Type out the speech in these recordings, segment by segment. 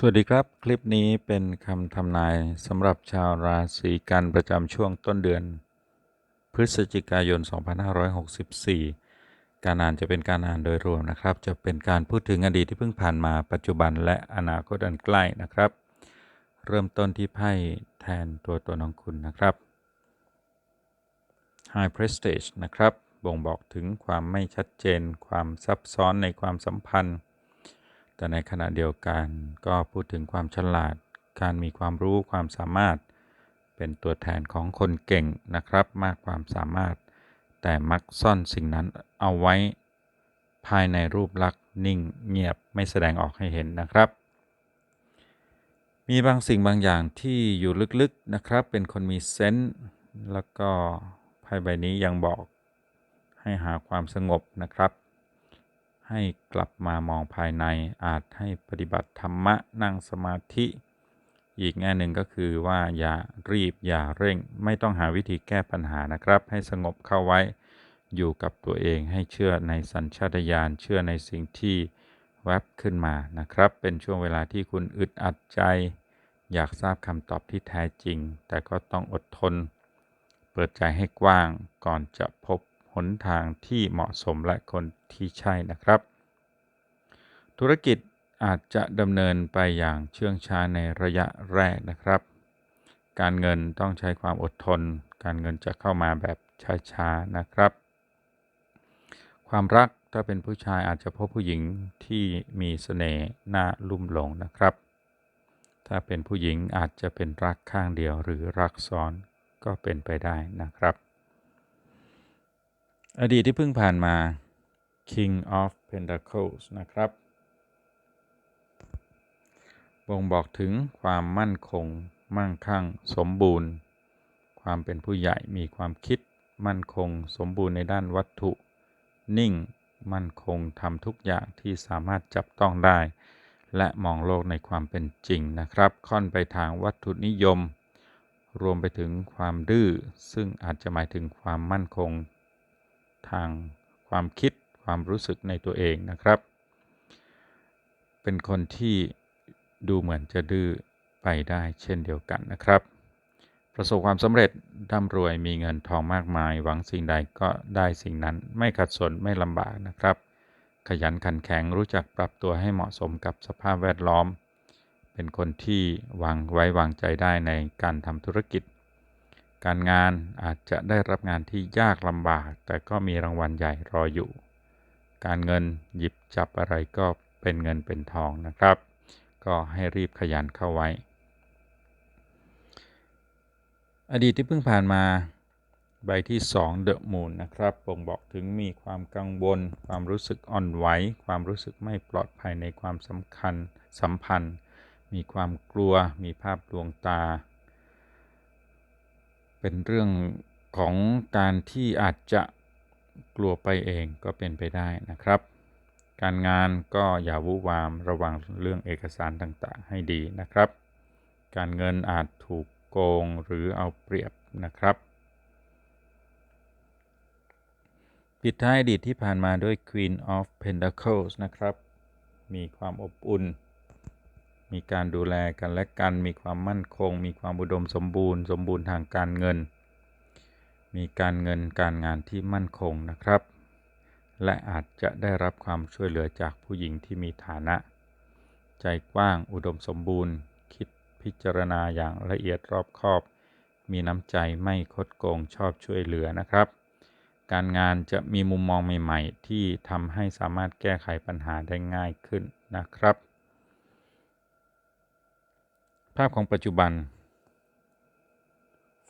สวัสดีครับ คลิปนี้เป็นคำทำนายสำหรับชาวราศีกันประจำช่วงต้นเดือน พฤศจิกายน 2564 การอ่านจะเป็นการอ่านโดยรวมนะครับ จะเป็นการพูดถึงอดีตที่เพิ่งผ่านมาปัจจุบันและอนาคตอันใกล้นะครับ เริ่มต้นที่ไพ่แทนตัวตนของคุณนะครับ High Prestige นะครับ บ่งบอกถึงความไม่ชัดเจน ความซับซ้อนในความสัมพันธ์ แต่ในขณะเดียวกันก็พูดถึงความฉลาด การมีความรู้ความสามารถ เป็นตัวแทนของคนเก่งนะครับ มากความสามารถ แต่มักซ่อนสิ่งนั้นเอาไว้ ภายในรูปลักษณ์นิ่งเงียบไม่แสดงออกให้เห็นนะครับ มีบางสิ่งบางอย่างที่อยู่ลึกๆนะครับ เป็นคนมีเซนส์แล้วก็ไพ่ใบนี้ยังบอกให้หาความสงบนะครับ ให้กลับมามองภายในอาจให้ปฏิบัติธรรมะนั่งสมาธิ อีกแง่หนึ่งก็คือว่าอย่ารีบอย่าเร่ง ไม่ต้องหาวิธีแก้ปัญหานะครับ ให้สงบเข้าไว้อยู่กับตัวเองให้เชื่อในสัญชาตญาณเชื่อในสิ่งที่แวบขึ้นมานะครับ เป็นช่วงเวลาที่คุณอึดอัดใจ อยากทราบคำตอบที่แท้จริง แต่ก็ต้องอดทน เปิดใจให้กว้างก่อนจะพบ นทางที่เหมาะสมและคนที่ใช่นะครับ ธุรกิจอาจจะดำเนินไปอย่างเชื่องช้าในระยะแรกนะครับ การเงินต้องใช้ความอดทน การเงินจะเข้ามาแบบช้าๆนะครับ ความรักถ้าเป็นผู้ชายอาจจะพบผู้หญิงที่มีเสน่ห์น่าลุ่มหลงนะครับ ถ้าเป็นผู้หญิงอาจจะเป็นรักข้างเดียวหรือรักซ้อนก็เป็นไปได้นะครับ อดีตที่เพิ่งผ่านมา King of Pentacles นะครับ บ่งบอกถึงความมั่นคง มั่งคั่ง สมบูรณ์ ความเป็นผู้ใหญ่มีความคิด มั่นคง สมบูรณ์ในด้านวัตถุ นิ่ง มั่นคงทำทุกอย่างที่สามารถจับต้องได้ และมองโลกในความเป็นจริงนะครับ ค่อนไปทางวัตถุนิยม รวมไปถึงความดื้อ ซึ่งอาจจะหมายถึงความมั่นคง ทางความคิดความรู้สึกในตัวเองนะครับ เป็นคนที่ดูเหมือนจะดื้อไปได้เช่นเดียวกันนะครับ ประสบความสำเร็จร่ำรวยมีเงินทองมากมาย หวังสิ่งใดก็ได้สิ่งนั้นไม่ขัดสนไม่ลำบากนะครับ ขยันขันแข็งรู้จักปรับตัวให้เหมาะสมกับสภาพแวดล้อม เป็นคนที่วางไว้วางใจได้ในการทำธุรกิจ การงานอาจจะได้รับงานที่ยากลำบาก แต่ก็มีรางวัลใหญ่รออยู่ การเงินหยิบจับอะไรก็เป็นเงินเป็นทองนะครับ ก็ให้รีบขยันเข้าไว้ อดีตที่เพิ่งผ่านมาใบที่2 The Moon นะครับบ่งบอกถึงมีความกังวล ความรู้สึกอ่อนไหว ความรู้สึกไม่ปลอดภัยในความสำคัญสัมพันธ์ มีความกลัว มีภาพลวงตา เป็นเรื่องของการที่อาจจะกลัวไปเองก็เป็นไปได้นะครับ การงานก็อย่าวุวามระวังเรื่องเอกสารต่างๆ ให้ดีนะครับ การเงินอาจถูกโกงหรือเอาเปรียบนะครับ ปิดท้ายอดีตที่ผ่านมาด้วย Queen of Pentacles นะครับ มีความอบอุ่น มีการดูแลกันและกัน มีความมั่นคง มีความอุดมสมบูรณ์ สมบูรณ์ทางการเงิน มีการเงินการงานที่มั่นคงนะครับ และอาจจะได้รับความช่วยเหลือจากผู้หญิงที่มีฐานะ ใจกว้างอุดมสมบูรณ์ คิดพิจารณาอย่างละเอียดรอบคอบ มีน้ำใจไม่คดโกงชอบช่วยเหลือนะครับ การงานจะมีมุมมองใหม่ ๆ ที่ทำให้สามารถแก้ไขปัญหาได้ง่ายขึ้นนะครับ ภาพของปัจจุบัน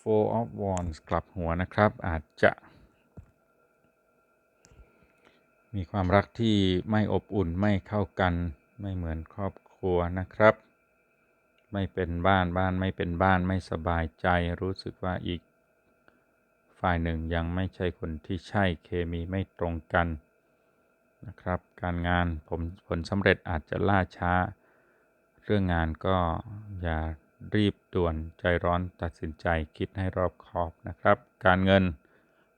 Four of Wands กลับหัวนะครับ อาจจะ มีความรักที่ไม่อบอุ่นไม่เข้ากัน ไม่เหมือนครอบครัวนะครับ ไม่เป็นบ้านบ้านไม่เป็นบ้านไม่สบายใจ รู้สึกว่าอีก ฝ่ายหนึ่งยังไม่ใช่คนที่ใช่เคมีไม่ตรงกันนะครับ การงานผมผลสำเร็จอาจจะล่าช้า เรื่องงานก็อย่ารีบด่วนใจร้อนตัดสินใจคิดให้รอบคอบนะครับ การเงิน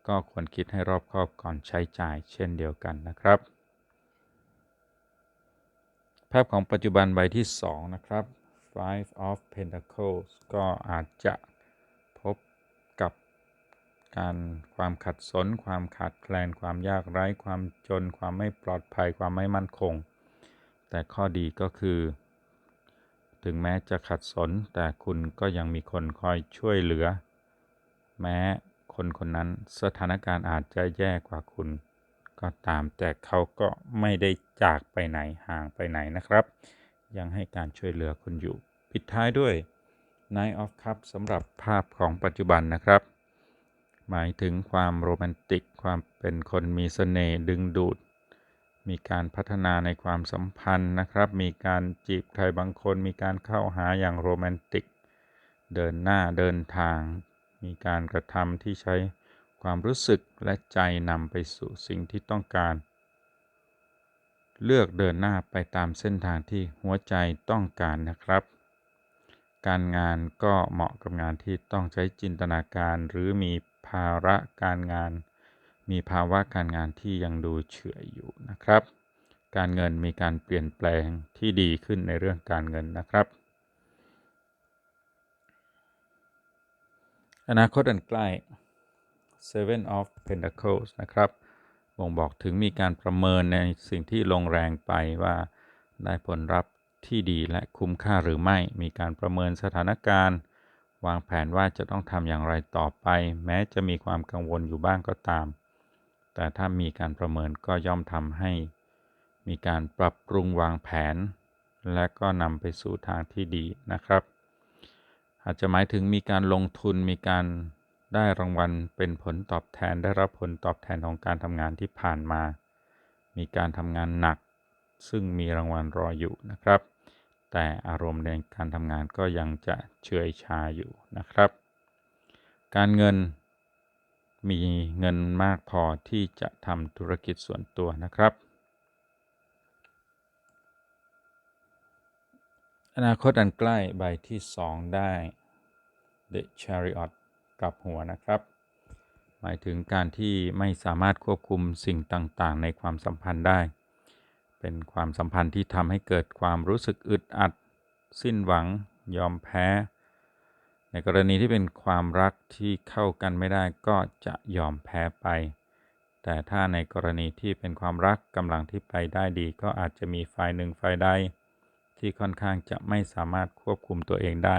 ก็ควรคิดให้รอบคอบก่อนใช้จ่ายเช่นเดียวกันนะครับ ภาพของปัจจุบันใบที่ 2 นะครับ Five of Pentacles ก็อาจจะพบกับการความขัดสน ความขาดแคลน ความยากไร้ ความจน ความไม่ปลอดภัย ความไม่มั่นคง แต่ข้อดีก็คือ ถึงแม้จะขัดสน แต่คุณก็ยังมีคนคอยช่วยเหลือ แม้คนคนนั้นสถานการณ์อาจจะแย่กว่าคุณ ก็ตามแต่เขาก็ไม่ได้จากไปไหนห่างไปไหนนะครับ ยังให้การช่วยเหลือคุณอยู่ ปิดท้ายด้วย night of cup สำหรับภาพของปัจจุบันนะครับ หมายถึงความโรแมนติกความเป็นคนมีเสน่ห์ดึงดูด มีการพัฒนาในความสัมพันธ์นะครับ มีการจีบใครบางคน มีการเข้าหาอย่างโรแมนติก เดินหน้าเดินทาง มีการกระทำที่ใช้ความรู้สึกและใจนำไปสู่สิ่งที่ต้องการ เลือกเดินหน้าไปตามเส้นทางที่หัวใจต้องการนะครับ การงานก็เหมาะกับงานที่ต้องใช้จินตนาการ หรือมีภาระการงาน มีภาวะการงานที่ยังดูเฉื่อยอยู่นะครับ การเงินมีการเปลี่ยนแปลงที่ดีขึ้นในเรื่องการเงินนะครับ อนาคตอันใกล้ Seven of Pentacles นะครับบ่งบอกถึงมีการประเมินในสิ่งที่ลงแรงไปว่าได้ผลลัพธ์ที่ดีและคุ้มค่าหรือไม่ มีการประเมินสถานการณ์ วางแผนว่าจะต้องทำอย่างไรต่อไป แม้จะมีความกังวลอยู่บ้างก็ตาม แต่ถ้ามีการประเมินก็ย่อมทำให้ มีการปรับปรุงวางแผน และก็นำไปสู่ทางที่ดีนะครับ อาจจะหมายถึงมีการลงทุนมีการได้รางวัลเป็นผลตอบแทนได้รับผลตอบแทนของการทำงานที่ผ่านมา มีการทำงานหนัก ซึ่งมีรางวัลรออยู่นะครับ แต่อารมณ์ในการทำงานก็ยังจะเฉื่อยชาอยู่นะครับ การเงิน มีเงินมากพอที่จะทำธุรกิจส่วนตัวนะครับ อนาคตอันใกล้ใบที่ 2 ได้ The Chariot กลับหัวนะครับ หมายถึงการที่ไม่สามารถควบคุมสิ่งต่างๆ ในความสัมพันธ์ได้ เป็นความสัมพันธ์ที่ทำให้เกิดความรู้สึกอึดอัด สิ้นหวัง ยอมแพ้ ในกรณีที่เป็นความรักที่เข้ากันไม่ได้ก็จะยอมแพ้ไป แต่ถ้าในกรณีที่เป็นความรักกำลังที่ไปได้ดี ก็อาจจะมีฝ่ายหนึ่งฝ่ายใดที่ค่อนข้างจะไม่สามารถควบคุมตัวเองได้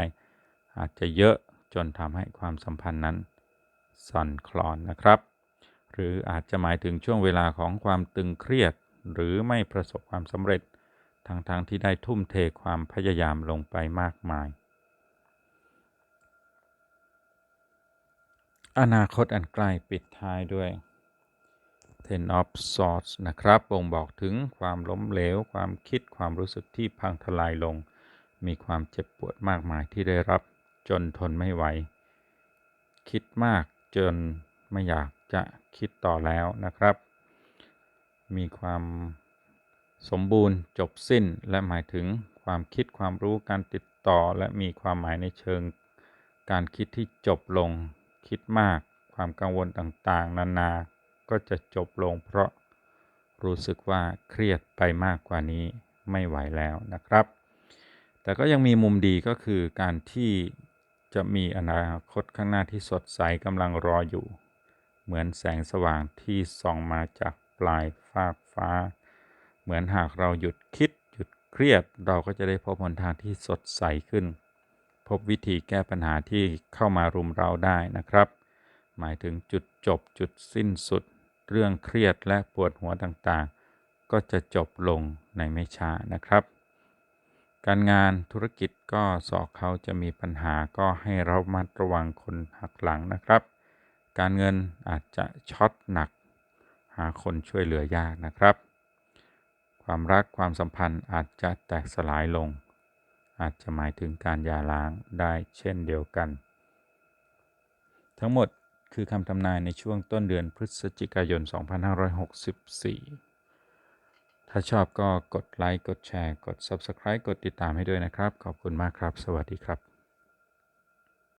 อาจจะเยอะจนทำให้ความสัมพันธ์นั้นสั่นคลอนนะครับ หรืออาจจะหมายถึงช่วงเวลาของความตึงเครียด หรือไม่ประสบความสำเร็จทั้งๆทที่ได้ทุ่มเทความพยายามลงไปมากมาย อนาคตอันใกล้ปิดท้ายด้วย Ten of Swords นะครับบ่งบอกถึงความล้มเหลว ความคิดความรู้สึกที่พังทลายลง มีความเจ็บปวดมากมายที่ได้รับจนทนไม่ไหว คิดมากจนไม่อยากจะคิดต่อแล้วนะครับ มีความสมบูรณ์จบสิ้นและหมายถึงความคิดความรู้การติดต่อ และมีความหมายในเชิง การคิดที่จบลง คิดมาก ความกังวลต่างๆ นานา ก็จะจบลงเพราะรู้สึกว่าเครียดไปมากกว่านี้ไม่ไหวแล้วนะครับ แต่ก็ยังมีมุมดีก็คือการที่จะมีอนาคตข้างหน้าที่สดใสกำลังรออยู่ เหมือนแสงสว่างที่ส่องมาจากปลายฟากฟ้า เหมือนหากเราหยุดคิดหยุดเครียดเราก็จะได้พบหนทางที่สดใสขึ้น บวิธีแก้ปัญหาที่เข้ามารุมเราได้นะครับ หมายถึงจุดจบจุดสิ้นสุด เรื่องเครียดและปวดหัวต่างๆ ก็จะจบลงในไม่ช้านะครับ การงานธุรกิจก็สอกเขาจะมีปัญหาก็ให้เรามาระวังคนหักหลังนะครับ การเงินอาจจะช็อตหนัก หาคนช่วยเหลือยากนะครับ ความรักความสัมพันธ์อาจจะแตกสลายลง อาจจะหมายถึงการหย่าร้างได้เช่นเดียวกัน ทั้งหมดคือคำทำนายในช่วงต้นเดือนพฤศจิกายน 2564 ถ้าชอบก็กดไลค์ กดแชร์ กด Subscribe กดติดตามให้ด้วยนะครับ ขอบคุณมากครับ สวัสดีครับ